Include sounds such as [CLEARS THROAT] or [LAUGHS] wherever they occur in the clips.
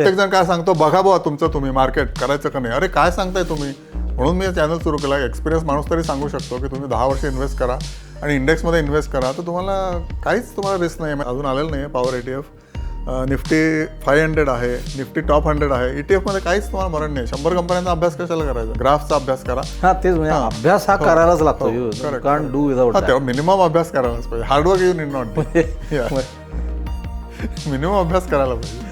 एक जण काय सांगतो बघा बुवा तुमचं तुम्ही मार्केट करायचं का नाही? अरे काय सांगताय तुम्ही? म्हणून मी चॅनल सुरू केला. एक्सपिरियन्स माणूस तरी सांगू शकतो की तुम्ही दहा वर्ष इन्व्हेस्ट करा आणि इंडेक्समध्ये इन्व्हेस्ट करा. तर तुम्हाला काहीच तुम्हाला रिस्क नाही अजून आलेलं नाही आहे power E T F Nifty five hundred आहे निफ्टी टॉप हंड्रेड आहे. ई टी एफमध्ये काहीच तुम्हाला मरण नाही शंभर कंपन्यांचा अभ्यास कशाला करायचा? ग्राफचा अभ्यास करा. हा तेच म्हणजे अभ्यास हा करायलाच लागतो. हो, you correct, can't do without हा तेव्हा मिनिमम अभ्यास करायलाच पाहिजे. Hard work you need not minimum अभ्यास करायला पाहिजे.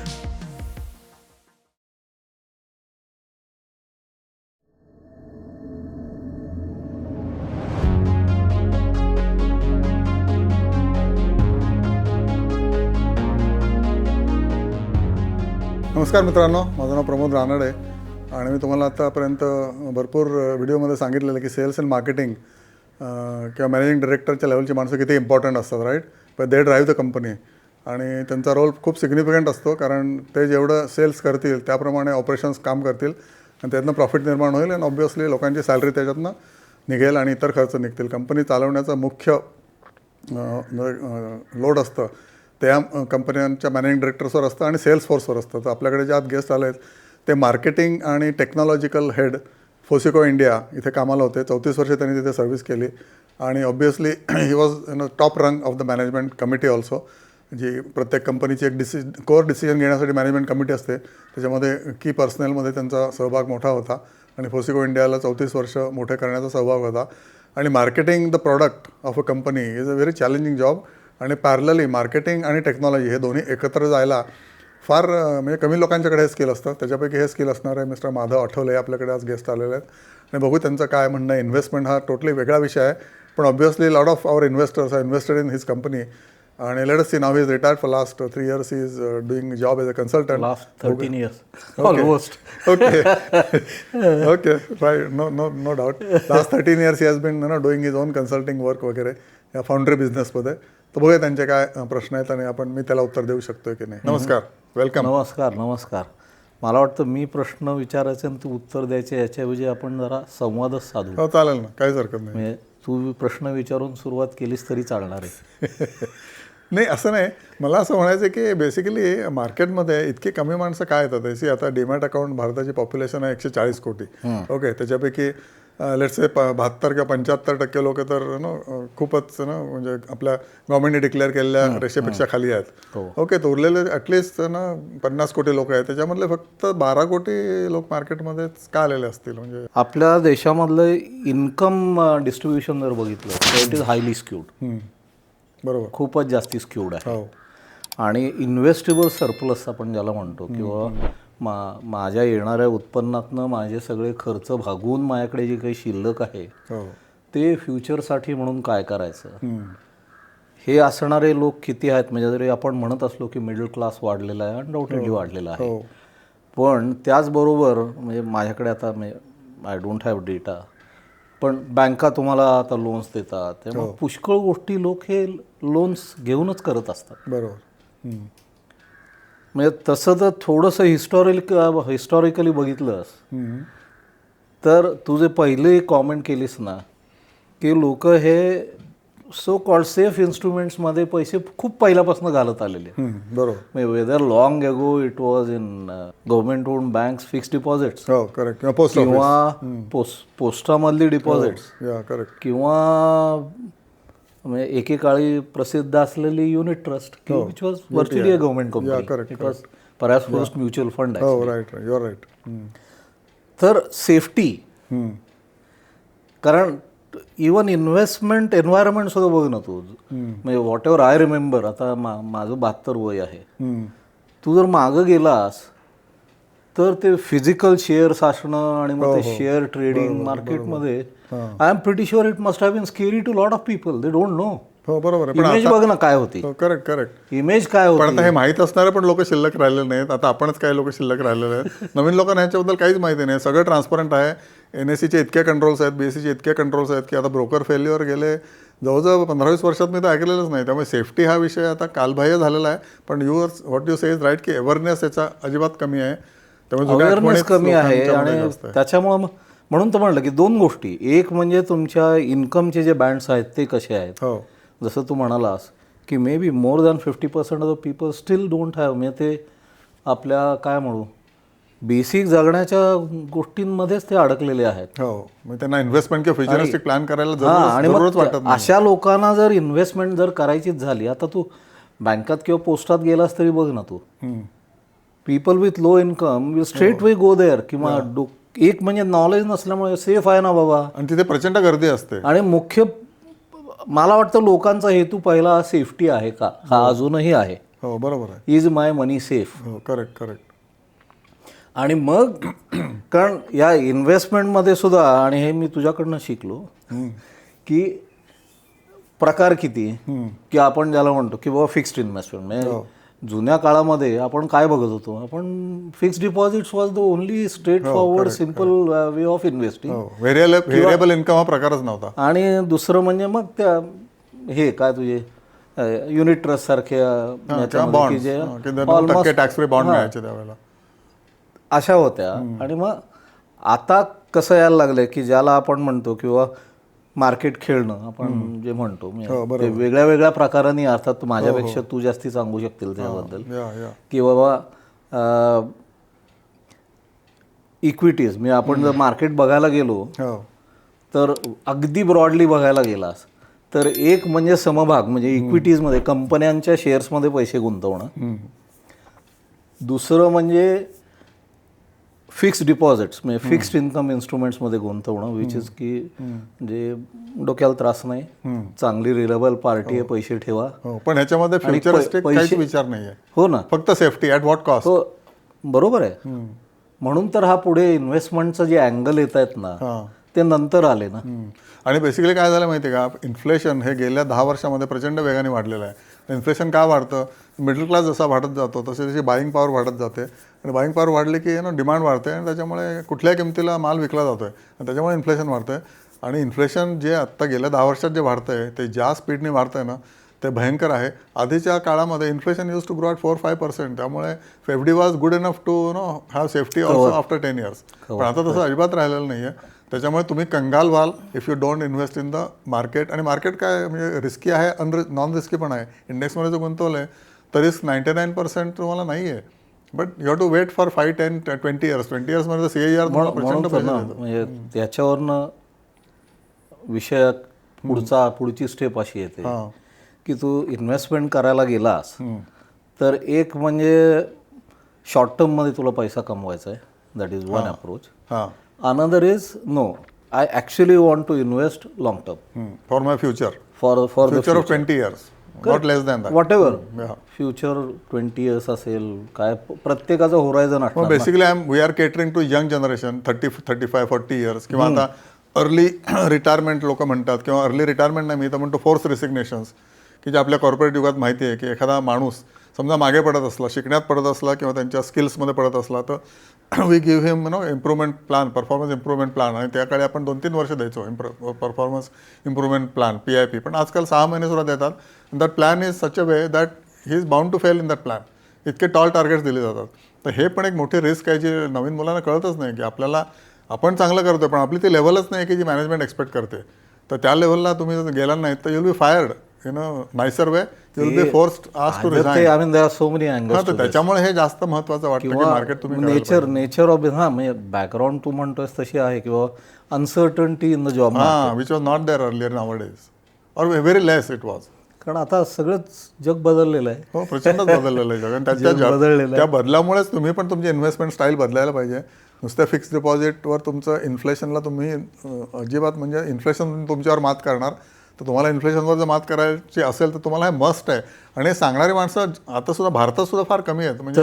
नमस्कार मित्रांनो माझं नाव प्रमोद रानडे आणि मी तुम्हाला आतापर्यंत भरपूर व्हिडिओमध्ये सांगितलेलं आहे की सेल्स अँड मार्केटिंग किंवा मॅनेजिंग डिरेक्टरच्या लेवलची माणसं किती इम्पॉर्टंट असतात राईट पण दे ड्राईव्ह द कंपनी आणि त्यांचा रोल खूप सिग्निफिकंट असतो कारण ते जेवढं सेल्स करतील त्याप्रमाणे ऑपरेशन्स काम करतील आणि त्यातनं प्रॉफिट निर्माण होईल आणि ऑब्वियसली लोकांची सॅलरी त्याच्यातनं निघेल आणि इतर खर्च निघतील. कंपनी चालवण्याचं मुख्य लोड असतं. त्या कंपन्यांच्या मॅनेजिंग डिरेक्टर्सवर असतं आणि सेल्स फोर्सवर असतं. तर आपल्याकडे जे आज गेस्ट आले आहेत ते मार्केटिंग आणि टेक्नॉलॉजिकल हेड फोसिको इंडिया इथे कामाला होते. चौतीस वर्षे त्यांनी तिथे सर्व्हिस केली. आणि obviously he was no top rung of the management committee also जी प्रत्येक कंपनीची एक डिसि कोअर डिसिजन घेण्यासाठी मॅनेजमेंट कमिटी असते. त्याच्यामध्ये की पर्सनलमध्ये त्यांचा सहभाग मोठा होता. आणि फोसिको इंडियाला चौतीस वर्ष मोठे करण्याचा सहभाग होता. आणि marketing the product of a company is a very challenging job आणि पॅरलली मार्केटिंग आणि टेक्नॉलॉजी हे दोन्ही एकत्र जायला फार म्हणजे कमी लोकांच्याकडे हे स्किल असतं. त्याच्यापैकी हे स्किल असणार आहे मिस्टर माधव आठवले आपल्याकडे आज गेस्ट आलेले आहेत. आणि बघू त्यांचं काय म्हणणं आहे. इन्व्हेस्टमेंट हा टोटली वेगळा विषय आहे. पण obviously lot of our investors are invested in his company आणि let see now is retired for last three years is doing job as a consultant last thirteen years almost okay. right. No no no doubt. Last 13 years he has been you know doing his own consulting work वगैरे या foundry बिझनेसमध्ये तर बघूया त्यांचे काय प्रश्न आहेत आणि आपण मी त्याला उत्तर देऊ शकतोय की नाही. नमस्कार वेलकम नमस्कार नमस्कार. मला वाटतं मी प्रश्न विचारायचे आणि तू उत्तर द्यायचे याच्याऐवजी आपण जरा संवादच साधू. हो चालेल ना काहीच हरकत नाही. म्हणजे तू प्रश्न विचारून सुरुवात केलीस तरी चालणार आहे. [LAUGHS] नाही असं नाही. मला असं म्हणायचं की बेसिकली मार्केटमध्ये इतकी कमी माणसं काय येतात? त्याची आता डीमॅट अकाउंट भारताची पॉप्युलेशन आहे एकशे चाळीस कोटी. ओके त्याच्यापैकी लेट्स प बहात्तर किंवा पंच्याहत्तर टक्के लोक तर नो खूपच ना म्हणजे आपल्या गव्हर्नमेंटने डिक्लेअर केलेल्या रेषेपेक्षा खाली आहेत. ओके तर उरलेले ॲटलिस्ट ना पन्नास कोटी लोक आहेत. त्याच्यामधले फक्त बारा कोटी लोक मार्केटमध्येच का आलेले असतील? म्हणजे आपल्या देशामधलं इन्कम डिस्ट्रीब्युशन जर बघितलं तर इट इज हायली स्क्यूड. बरोबर. खूपच जास्ती स्क्यूड आहे. हो. आणि इन्व्हेस्टेबल सरप्लस आपण ज्याला म्हणतो किंवा मा माझ्या येणाऱ्या उत्पन्नातनं माझे सगळे खर्च भागवून माझ्याकडे जे काही शिल्लक आहे हो. ते फ्युचरसाठी म्हणून काय करायचं. हे असणारे लोक किती आहेत? म्हणजे जरी आपण म्हणत असलो की मिडल क्लास वाढलेला आहे अनडाऊटेडली वाढलेला आहे. हो. पण त्याचबरोबर म्हणजे माझ्याकडे आता आय डोंट हॅव डेटा पण बँका तुम्हाला आता लोन्स देतात. त्यामुळे पुष्कळ गोष्टी लोक हे लोन्स घेऊनच करत असतात. बरोबर. म्हणजे तसं तर थोडंसं हिस्टॉरिक हिस्टॉरिकली बघितलंस. तर तू जे पहिले कॉमेंट केलीस ना की लोक हे सो कॉल्ड सेफ इन्स्ट्रुमेंट्समध्ये पैसे खूप पहिल्यापासून घालत आलेले. बरोबर. Whether long ago it was in government owned banks fixed deposits correct किंवा पोस्ट किंवा पोस्ट पोस्टामधली डिपॉझिट्स करेक्ट किंवा म्हणजे एकेकाळी प्रसिद्ध असलेली unit trust which was virtually a government company it was first mutual fund right you're right तर safety कारण इवन इन्व्हेस्टमेंट एन्व्हायरमेंट सुद्धा बघ ना तू. म्हणजे व्हॉट एव्हर आय रिमेंबर आता माझं बहात्तर वय आहे. तू जर मागं गेलास तर ते फिजिकल शेअर्स असणं आणि मग ते शेअर ट्रेडिंग मार्केटमध्ये I am pretty sure it must have been scary to lot of people they don't know हो बरोबर इमेज बघ ना काय होती. करेक्ट करेक्ट इमेज काय होती? आता हे माहीत असणारे पण लोक शिल्लक राहिलेले नाहीत. आता आपणच काही लोक शिल्लक राहिलेले आहेत. नवीन लोकांना ह्याच्याबद्दल काहीच माहिती नाही. सगळं ट्रान्सपरंट आहे. एन एस सीचे इतके कंट्रोल्स आहेत बी एस सीचे इतके कंट्रोल्स आहेत की आता ब्रोकर फेल्युअर गेले. जवळजवळ पंधरा वीस वर्षात मी तर ऐकलेलंच नाही. त्यामुळे सेफ्टी हा विषय आता कालबाह्य झालेला आहे. पण you what you say is right की अवेअरनेस याचा अजिबात कमी आहे. अवेअरनेस कमी आहे आणि. त्याच्यामुळं म्हणून तर म्हणलं की दोन गोष्टी. एक म्हणजे तुमच्या इन्कमचे जे बँड्स आहेत ते कसे आहेत? हो. जसं तू म्हणालास की maybe more than fifty percent of the people still don't have म्हणजे ते आपल्या काय म्हणू बेसिक जगण्याच्या गोष्टींमध्येच ते अडकलेले आहेत. हो. त्यांना इन्व्हेस्टमेंट किंवा फ्युचरिस्टिक प्लॅन करायला आणि वाटत अशा लोकांना जर इन्व्हेस्टमेंट जर करायचीच झाली आता तू बँकात किंवा पोस्टात गेलास तरी बघ ना तू. People with low income will straight away go there किंवा एक म्हणजे नॉलेज नसल्यामुळे सेफ आहे ना बाबा. आणि तिथे प्रचंड गर्दी असते. आणि मुख्य मला वाटतं लोकांचा हेतू पहिला सेफ्टी आहे का? हा अजूनही आहे. हो बरोबर आहे. इज माय मनी सेफ हो करेक्ट करेक्ट आणि मग [CLEARS THROAT] कारण या इन्व्हेस्टमेंटमध्ये सुद्धा आणि हे मी तुझ्याकडनं शिकलो की प्रकार किती? की आपण ज्याला म्हणतो की बाबा फिक्स्ड इन्व्हेस्टमेंट म्हणजे जुन्या काळामध्ये आपण काय बघत होतो? आपण fixed deposits was the only straightforward simple way of investing variable income हा प्रकारच नव्हता. आणि दुसरं म्हणजे मग त्या हे काय तुझे युनिट ट्रस्ट सारख्या अशा होत्या. आणि मग आता कसं यायला लागलंय की ज्याला आपण म्हणतो किंवा मार्केट खेळणं आपण जे म्हणतो म्हणजे ते वेगळ्या वेगळ्या प्रकारांनी अर्थात माझ्यापेक्षा तू जास्ती सांगू शकतील त्याबद्दल. की बाबा इक्विटीज म्हणजे आपण जर मार्केट बघायला गेलो हो. तर अगदी ब्रॉडली बघायला गेलास तर एक म्हणजे समभाग म्हणजे इक्विटीजमध्ये कंपन्यांच्या शेअर्समध्ये पैसे गुंतवणं. दुसरं म्हणजे फिक्स्ड डिपॉझिट्स म्हणजे फिक्स्ड इन्कम इन्स्ट्रुमेंट्समध्ये गुंतवणं विच इज की म्हणजे डोक्याला त्रास नाही चांगली रिलेबल पार्टी आहे पैसे ठेवा. हो पण ह्याच्यामध्ये काहीच विचार नाहीये. हो ना. फक्त सेफ्टी ॲट व्हॉट कॉस्ट हो बरोबर आहे. म्हणून तर हा पुढे इन्व्हेस्टमेंटचं जे अँगल येत आहेत ना हां. ते नंतर आले ना. आणि बेसिकली काय झालं माहिती आहे का? इन्फ्लेशन हे गेल्या दहा वर्षामध्ये प्रचंड वेगाने वाढलेलं आहे. इन्फ्लेशन का वाढतं? मिडल क्लास जसा वाढत जातो तसे तशी बाईंग पॉवर वाढत जाते. आणि बाईंग पॉवर वाढली की ना डिमांड वाढते आणि त्याच्यामुळे कुठल्याही किमतीला माल विकला जातो आहे आणि त्याच्यामुळे इन्फ्लेशन वाढतं आहे आणि इन्फ्लेशन जे आत्ता गेल्या दहा वर्षात जे वाढतं आहे ते ज्या स्पीडने वाढतं आहे ना ते भयंकर आहे. आधीच्या काळामध्ये inflation used to grow at four five percent त्यामुळे FD was good enough to know have safety also after ten years पण आता तसं अजिबात राहिलेलं नाही आहे त्याच्यामुळे तुम्ही कंगाल व्हाल if you don't invest in the market आणि मार्केट काय म्हणजे रिस्की आहे अन नॉन रिस्की पण आहे. इंडेक्समध्ये जर गुंतवलं आहे तर रिस्क नाईन्टी नाईन पर्सेंट तुम्हाला नाही आहे but you have to wait for five ten twenty years twenty इयर्समध्ये C R ना देतो म्हणजे त्याच्यावरनं विषय पुढचा पुढची स्टेप अशी येते. की तू इन्व्हेस्टमेंट करायला गेलास तर एक म्हणजे शॉर्ट टर्ममध्ये तुला पैसा कमवायचा आहे that is one approach another is no I actually want to invest long term for my future for of twenty years not less than that whatever Yeah. Future twenty years असेल काय प्रत्येकाचं horizon असणार मग basically I am we are catering to young generation thirty thirty five forty years किंवा आता early retirement लोक म्हणतात किंवा अर्ली रिटायरमेंट नाही मी तर म्हणतो फोर्स रिसिग्नेशन्स की जे आपल्या कॉर्पोरेट युगात माहिती आहे की एखादा माणूस समजा मागे पडत असला शिकण्यात पडत असला किंवा त्यांच्या स्किल्समध्ये पडत असला तर we give him no improvement plan performance improvement plan आणि त्याकडे आपण दोन तीन वर्ष द्यायचो इम्प्र performance improvement plan P I P पण आजकाल सहा महिने सुद्धा देतात. That plan is such a way that he is bound to fail in that plan इतके टॉल टार्गेट्स दिले जातात. तर हे पण एक मोठी रिस्क आहे जी नवीन मुलांना कळतच नाही की आपल्याला आपण चांगलं करतोय पण आपली ती लेवलच नाही की जी मॅनेजमेंट एक्सपेक्ट करते. तर त्या लेवलला तुम्ही जर गेला नाही तर you be fired you know nicer way forced to ते I mean there are so many angles त्याच्यामुळे हे जास्त महत्वाचं वाटतं की मार्केट तुम्ही नेचर नेचर ऑफ हा म्हणजे बॅकग्राऊंड तू म्हणतोयस तशी आहे किंवा अनसर्टन्टी इन द जॉब हां which was not there earlier nowadays or very less it was कारण आता सगळंच जग बदललेलं आहे. हो प्रचंड बदललेलं आहे जग. आणि त्याच्या बदललेलं त्या बदलामुळेच तुम्ही पण तुमची इन्व्हेस्टमेंट स्टाईल बदलायला पाहिजे. नुसत्या फिक्स डिपॉझिटवर तुमचं इन्फ्लेशनला तुम्ही अजिबात म्हणजे इन्फ्लेशन तुमच्यावर मात करणार. तर तुम्हाला इन्फ्लेशनवर जर मात करायची असेल तर तुम्हाला हे मस्ट आहे. आणि हे सांगणारी माणसं आता सुद्धा भारतात सुद्धा फार कमी आहेत. म्हणजे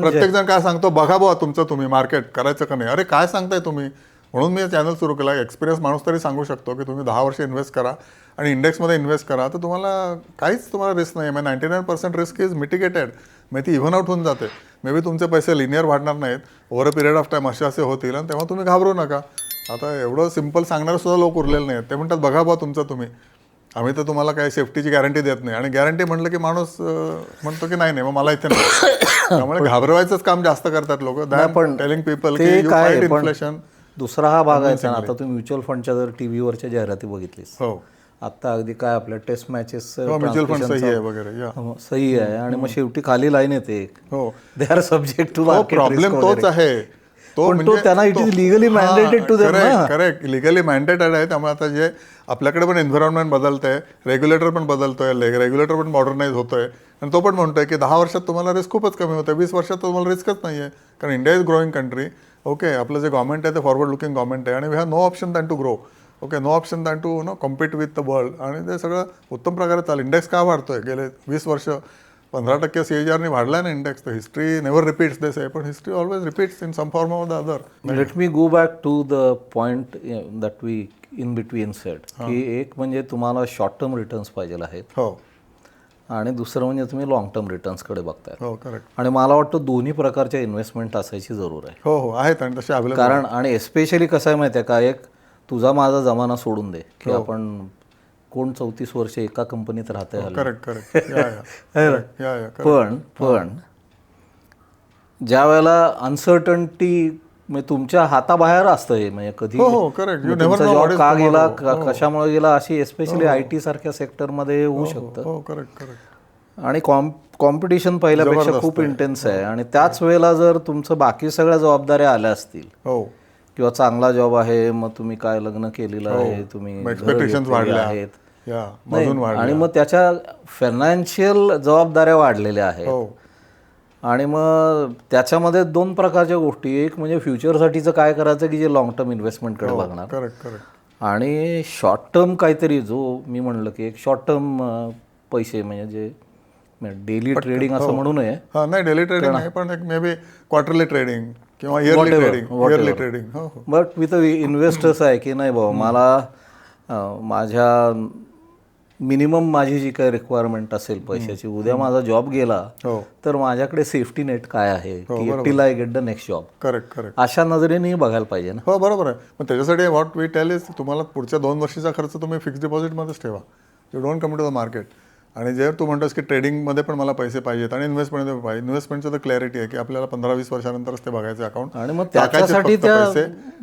प्रत्येक जण काय सांगतो बघा बुवा तुमचं तुम्ही मार्केट करायचं का नाही? अरे काय सांगताय तुम्ही? म्हणून मी चॅनल सुरू केला. एक्सपिरियन्स माणूस तरी सांगू शकतो की तुम्ही दहा वर्ष इन्व्हेस्ट करा आणि इंडेक्समध्ये इन्व्हेस्ट करा. तर तुम्हाला काहीच तुम्हाला रिस्क नाही म्हणजे ninety nine percent risk is mitigated म्हणजे ती इव्हन आउट होऊन जाते. मे बी तुमचे पैसे लिनियर वाढणार नाहीत. Over a period of time असे असे होतील आणि तेव्हा तुम्ही घाबरू नका. आता एवढं सिंपल सांगणारे सुद्धा लोक उरलेले नाहीत. ते म्हणतात बघा बुवा तुमचं तुम्ही. आम्ही तर तुम्हाला काय सेफ्टीची गॅरंटी देत नाही. आणि गॅरंटी म्हटलं की माणूस म्हणतो की नाही नाही मग मला इथे नाही. त्यामुळे घाबरवायचंच काम जास्त करतात लोक. पण टेलिंग पीपल इन्फ्लेशन दुसरा हा भाग आहे आता तुम्ही म्युच्युअल फंडच्या जर टी व्हीवरच्या जाहिराती बघितलीस. हो. आता अगदी काय आपल्या टेस्ट मॅचेस म्युच्युअल फंड सही आहे वगैरे या. सही आहे. आणि मग शेवटी खाली लाईन येते एक. हो. They are subject to problem तोच आहे. तो तो त्यांना legally mandated to them ना. करेक्ट लिगली मॅन्डेटेड आहे त्यामुळे आता जे आपल्याकडे पण एन्व्हायरमेंट बदलतंय रेग्युलेटर पण बदलतोय रेग्युलेटर पण मॉडर्नाइज होतोय. आणि तो पण म्हणतोय की दहा वर्षात तुम्हाला रिस्क खूपच कमी होतं वीस वर्षात तुम्हाला रिस्कच नाही आहे कारण India is growing country okay आपलं जे गव्हर्मेंट आहे ते फॉरवर्ड लुकिंग गव्हर्मेंट आहे. आणि we have no option than to grow okay no option than to no compete with the world आणि ते सगळं उत्तम प्रकारे चालेल. इंडेक्स का वाढतोय? गेले वीस वर्ष. पंधरा टक्के सी एच आरने वाढलाय ना इंडेक्स तर हिस्ट्री नेव्हर रिपीट्स दिस आहे पण history always repeats in some form of the other let me go back to the point that we in between set की एक म्हणजे तुम्हाला शॉर्ट टर्म रिटर्न्स पाहिजे आहेत. हो. आणि दुसरं म्हणजे तुम्ही लॉंग टर्म रिटर्न्सकडे बघताय. हो करेक्ट आणि मला वाटतं दोन्ही प्रकारच्या इन्व्हेस्टमेंट असायची जरूर आहे. हो हो आहेत आणि तसे कारण आणि एस्पेशली कसं आहे माहिती आहे का एक तुझा माझा जमाना सोडून दे की आपण कोण चौतीस वर्ष एका कंपनीत राहतंय हल्ली. करेक्ट करेक्ट या या. [LAUGHS] Correct. या या correct. पण पण ज्या वेळेला अनसर्टन्टी म्हणजे तुमच्या हाताबाहेर असतं हे म्हणजे कधी हो हो जॉब का गेला कशामुळे गेला अशी एस्पेशली आय टी सारख्या सेक्टरमध्ये होऊ शकतं. हो करेक्ट करेक्ट आणि कॉम कॉम्पिटिशन पहिल्यापेक्षा खूप इंटेन्स आहे. आणि त्याच वेळेला जर तुमचं बाकी सगळ्या जबाबदाऱ्या आल्या असतील. हो. किंवा चांगला जॉब आहे मग तुम्ही काय लग्न केलेलं आहे तुम्ही आहेत. आणि मग त्याच्या फायनान्शियल जबाबदाऱ्या वाढलेल्या आहेत. हो. आणि मग त्याच्यामध्ये दोन प्रकारच्या गोष्टी. एक म्हणजे फ्युचरसाठीचं काय करायचं की जे लॉंग टर्म इन्व्हेस्टमेंटकडे बघणार. आणि शॉर्ट टर्म काहीतरी जो मी म्हणलं की एक शॉर्ट टर्म पैसे म्हणजे जे डेली ट्रेडिंग असं म्हणू नये. हा नाही डेली ट्रेडिंग आहे पण एक मे बी क्वार्टरली ट्रेडिंग किंवा इयरली ट्रेडिंग इयरली ट्रेडिंग हो हो. बट विथ इन्व्हेस्टर्स आहे की नाही बाबा मला माझ्या मिनिमम माझी जी काही रिक्वायरमेंट असेल पैशाची उद्या माझा जॉब गेला हो. तर माझ्याकडे सेफ्टी नेट काय आहे? की till I get the next job correct correct अशा नजरेने बघायला पाहिजे ना. हो बरोबर आहे. मग त्याच्यासाठी व्हॉट वी टेल इज तुम्हाला पुढच्या दोन वर्षाचा खर्च तुम्ही फिक्स डिपॉझिटमध्येच ठेवा. You don't come to the market आणि जर तू म्हणतोस की ट्रेडिंगमध्ये पण मला पैसे पाहिजेत आणि इन्व्हेस्टमेंटमध्ये पाहिजे इन्व्हेस्टमेंटचं तर क्लॅरिटी आहे की आपल्याला पंधरा वीस वर्षानंतरच ते बघायचे अकाउंट आणि मग त्याच्यासाठी त्या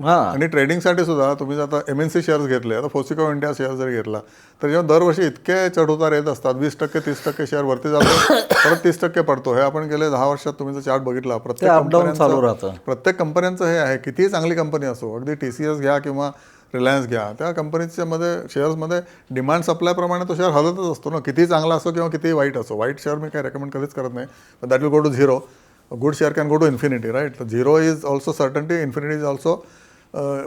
हा. आणि ट्रेडिंगसाठी सुद्धा तुम्ही जर आता एम एन सी शेअर्स घेतले आता फोसिको इंडिया शेअर जर घेतला तर जेव्हा दरवर्षी इतके चढउतार येत असतात वीस टक्के तीस टक्के शेअर वरती जातो [COUGHS] परत तीस टक्के पडतो. हे आपण गेले दहा वर्षात तुम्ही जर चार्ट बघितला प्रत्येक कंपन्यांचं राहतं. प्रत्येक कंपन्यांचं हे आहे. कितीही चांगली कंपनी असो अगदी टी सी एस घ्या किंवा रिलायन्स घ्या. त्या कंपनीच्या मध्ये शेअर्समध्ये डिमांड सप्लायप्रमाणे तो शेअर हलतच असतो ना. कितीही चांगला असो किंवा कितीही वाईट असो. वाईट शेअर मी काही रेकमेंड कधीच करत नाही. पण that will go to zero good share can go to infinity right तर zero is also certainty infinity is also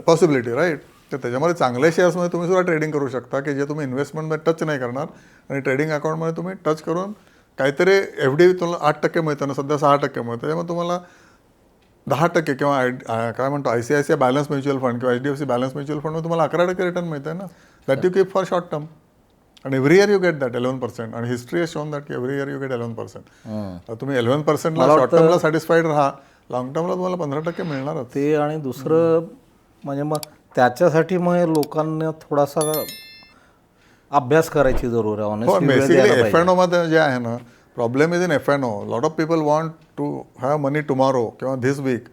possibility right तर त्याच्यामध्ये चांगल्या शेअर्समध्ये तुम्ही सुद्धा ट्रेडिंग करू शकता की जे तुम्ही इन्व्हेस्टमेंटमध्ये टच नाही करणार. आणि ट्रेडिंग अकाउंटमध्ये तुम्ही टच करून काहीतरी एफ डी तुम्हाला आठ टक्के मिळतं ना. सध्या सहा टक्के मिळतं. त्याच्यामुळे तुम्हाला दहा टक्के किंवा आय काय म्हणतो I C I C I balance mutual fund किंवा H D F C balance mutual फंडमध्ये तुम्हाला अकरा टक्के रिटर्न मिळतं ना. That you keep for short term आणि every year you get that eleven percent आणि हिस्ट्री हॅज शोन दॅट की every year you get eleven percent तुम्ही इलेवन पर्सेंटला शॉर्ट टर्मला सॅटिस्फाईड राहा. लॉंग टर्मला तुम्हाला पंधरा टक्के मिळणारच. ते आणि दुसरं म्हणजे मग त्याच्यासाठी मग लोकांना थोडासा अभ्यास करायची जरूर आहे. बेसिकली एफ एन ओमध्ये जे आहे ना problem is in F N O lot of people want to have money tomorrow किंवा धिस वीक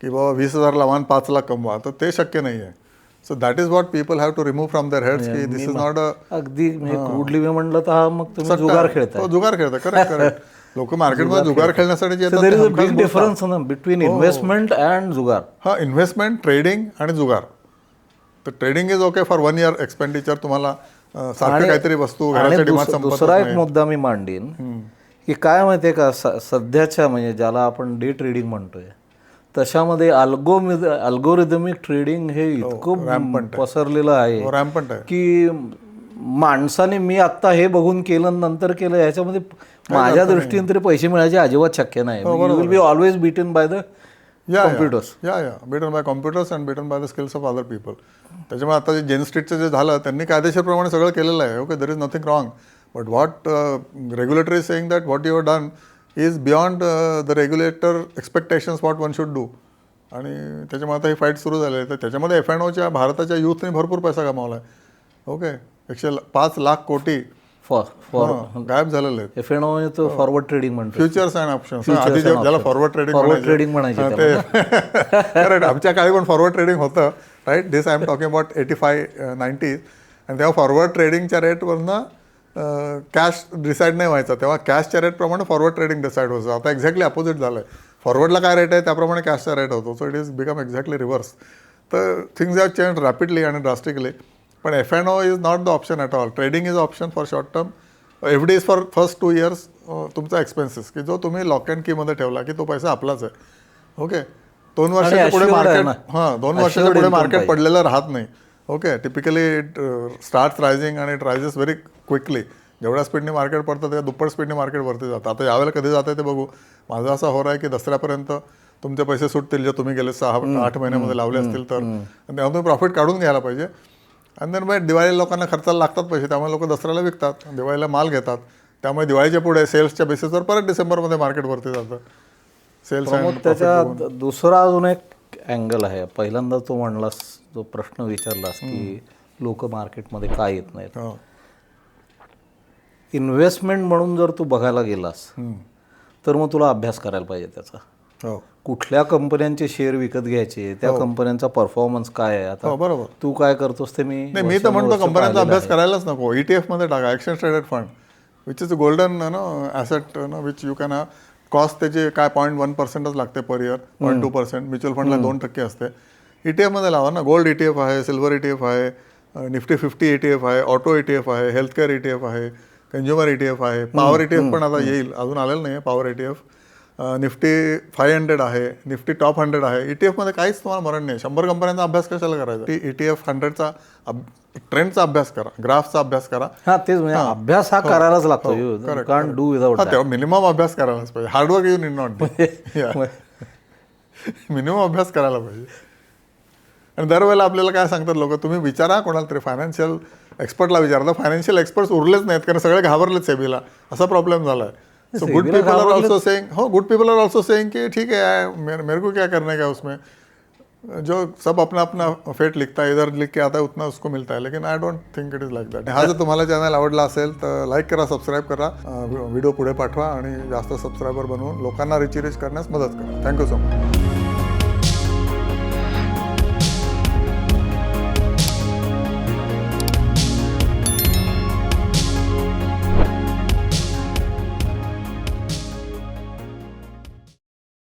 की बाबा वीस हजार लावा आणि पाच लाख कमवा तर ते शक्य नाही आहे so that is what people have to remove from their heads की दिस इज नॉट अ अगदी मी म्हणलं तर मग तुम्ही जुगार खेळताय. [LAUGHS] हो जुगार खेळतात करेक्ट करेक्ट लोक मार्केटमध्ये जुगार खेळण्यासाठी जे देर डिफरन्स ना बिटवीन इन्व्हेस्टमेंट अँड जुगार. हा इन्व्हेस्टमेंट ट्रेडिंग आणि जुगार. तर trading is okay for one year expenditure तुम्हाला. सारखं काहीतरी वस्तू दुसरा एक मुद्दा मी मांडीन की काय माहितीये का सध्याच्या म्हणजे ज्याला आपण डे ट्रेडिंग म्हणतोय तशामध्ये अल्गो अल्गोरिदमिक ट्रेडिंग हे हो, इतकं पसरलेलं आहे रॅम्पंट आहे. की माणसाने मी आत्ता हे बघून केलं नंतर केलं ह्याच्यामध्ये माझ्या दृष्टीने तरी पैसे मिळायचे अजिबात शक्य नाही. Will be always beaten by the या Computers. या या beaten by computers and beaten by the skills of other people त्याच्यामुळे आता जे जेन स्ट्रीटचं जे झालं त्यांनी कायदेशीरप्रमाणे सगळं केलेलं आहे. Okay there is nothing wrong but what regulator saying that what your done is beyond the regulator expectations what one should do आणि त्याच्यामुळे आता ही फाईट सुरू झाली आहे. तर त्याच्यामध्ये एफ एन ओच्या भारताच्या युथने भरपूर पैसा कमावला आहे. ओके एकशे पाच लाख कोटी गायब झालेले आहेत. एफ एन तो फॉरवर्ड ट्रेडिंग म्हणतो फ्युचर्स अँड ऑप्शन्स आधी जे- ज्याला फॉरवर्ड ट्रेडिंग फॉरवर्ड ट्रेडिंग म्हणायचे. [LAUGHS] आमच्या काळी पण फॉरवर्ड ट्रेडिंग होतं right this I am talking about eighty five ninety आणि तेव्हा फॉरवर्ड ट्रेडिंगच्या रेटवरनं कॅश डिसाईड नाही व्हायचा. तेव्हा कॅशच्या रेटप्रमाणे फॉरवर्ड ट्रेडिंग डिसाईड व्हायचं. आता एक्झॅक्टली अपोजिट झालं आहे फॉरवर्डला काय रेट आहे? त्याप्रमाणे कॅशचा रेट होतो. So it is become exactly reverse तर थिंग्स हॅव चेंज रॅपिडली आणि ड्रास्टिकली पण F and O is not the option at all trading is option for short term F D is for first two years तुमचा expenses की जो तुम्ही lock and कीमध्ये ठेवला की तो पैसा आपलाच आहे. ओके दोन वर्षाच्या पुढे मार्केट. हां दोन वर्षाच्या पुढे मार्केट. पडलेलं राहत नाही. Okay typically it start rising आणि इट रायझेस व्हेरी क्विकली जेवढ्या स्पीडने मार्केट पडतं तेव्हा दुप्पट स्पीडने मार्केट वरती जातं. आता यावेळेला कधी जातं ते बघू. माझा असा होर आहे की दसऱ्यापर्यंत तुमचे पैसे सुटतील. जे तुम्ही गेले सहा आठ महिन्यामध्ये लावले असतील तर तेव्हा तुम्ही प्रॉफिट काढून घ्यायला पाहिजे. आणि then मग दिवाळी लोकांना खर्चाला लागतात पैसे त्यामुळे लोक दसऱ्याला विकतात दिवाळीला माल घेतात. त्यामुळे दिवाळीच्या पुढे सेल्सच्या बेसिसवर परत डिसेंबरमध्ये मार्केट वरती जातं. सेल्स त्याच्या दुसरा अजून एक अँगल आहे. पहिल्यांदा तू म्हणलास जो प्रश्न विचारलास की लोक मार्केटमध्ये का येत नाहीत? हो. इन्व्हेस्टमेंट म्हणून जर तू बघायला गेलास तर मग तुला अभ्यास करायला पाहिजे त्याचा. हो कुठल्या कंपन्यांचे शेअर विकत घ्यायचे त्या कंपन्यांचा परफॉर्मन्स काय आहे आता हो बरोबर तू काय करतोस ते मी नाही मी तर म्हणतो कंपन्यांचा अभ्यास करायलाच नको ई टी एफमध्ये टाका exchange traded fund which is golden no asset no which you can cost त्याची काय पॉईंट वन पर्सेंटच लागते per year point two percent mutual फंडला दोन टक्के असते ई टी एफमध्ये लावा ना गोल्ड ई टी एफ आहे सिल्वर ई टी एफ आहे Nifty fifty E T F आहे ऑटो ई टी एफ आहे हेल्थकेअर ई टी एफ आहे कंझ्युमर ई टी एफ आहे पॉवर ई टी एफ पण आता येईल अजून आलेलं नाही आहे power E T F Nifty five hundred आहे निफ्टी टॉप हंड्रेड आहे. ई टी एफमध्ये काहीच तुम्हाला मरण नाही. शंभर कंपन्यांचा अभ्यास कशाला करायचा? ई टी एफ हंड्रेडचा ट्रेंडचा अभ्यास करा ग्राफचा अभ्यास करा. हा तेच म्हणजे अभ्यास हा करायलाच लागतो. कान डू विदाउट हा तेव्हा मिनिमम अभ्यास करायलाच पाहिजे. Hard work you need not minimum अभ्यास करायला पाहिजे. आणि दरवेळेला आपल्याला काय सांगतात लोक? तुम्ही विचारा कोणाला तरी फायनान्शियल एक्सपर्टला विचारा. फायनान्शियल एक्सपर्ट्स उरलेच नाहीत कारण सगळे घाबरलेत सेबीला असा प्रॉब्लेम झाला आहे so good people are also saying हो good people are also saying कि ठीक है मेरे मेरे को क्या करने का उसमें? जो सब अपना अपना फेट लिखता है इधर लिख के आता है उतना उसको मिलता है। लेकिन I don't think it is like that हा जर तुम्हाला चॅनल आवडला असेल तर लाईक करा सबस्क्राईब करा व्हिडिओ पुढे पाठवा आणि जास्त सबस्क्रायबर बनवून लोकांना रिच रिच करण्यास मदत करा. Thank you so much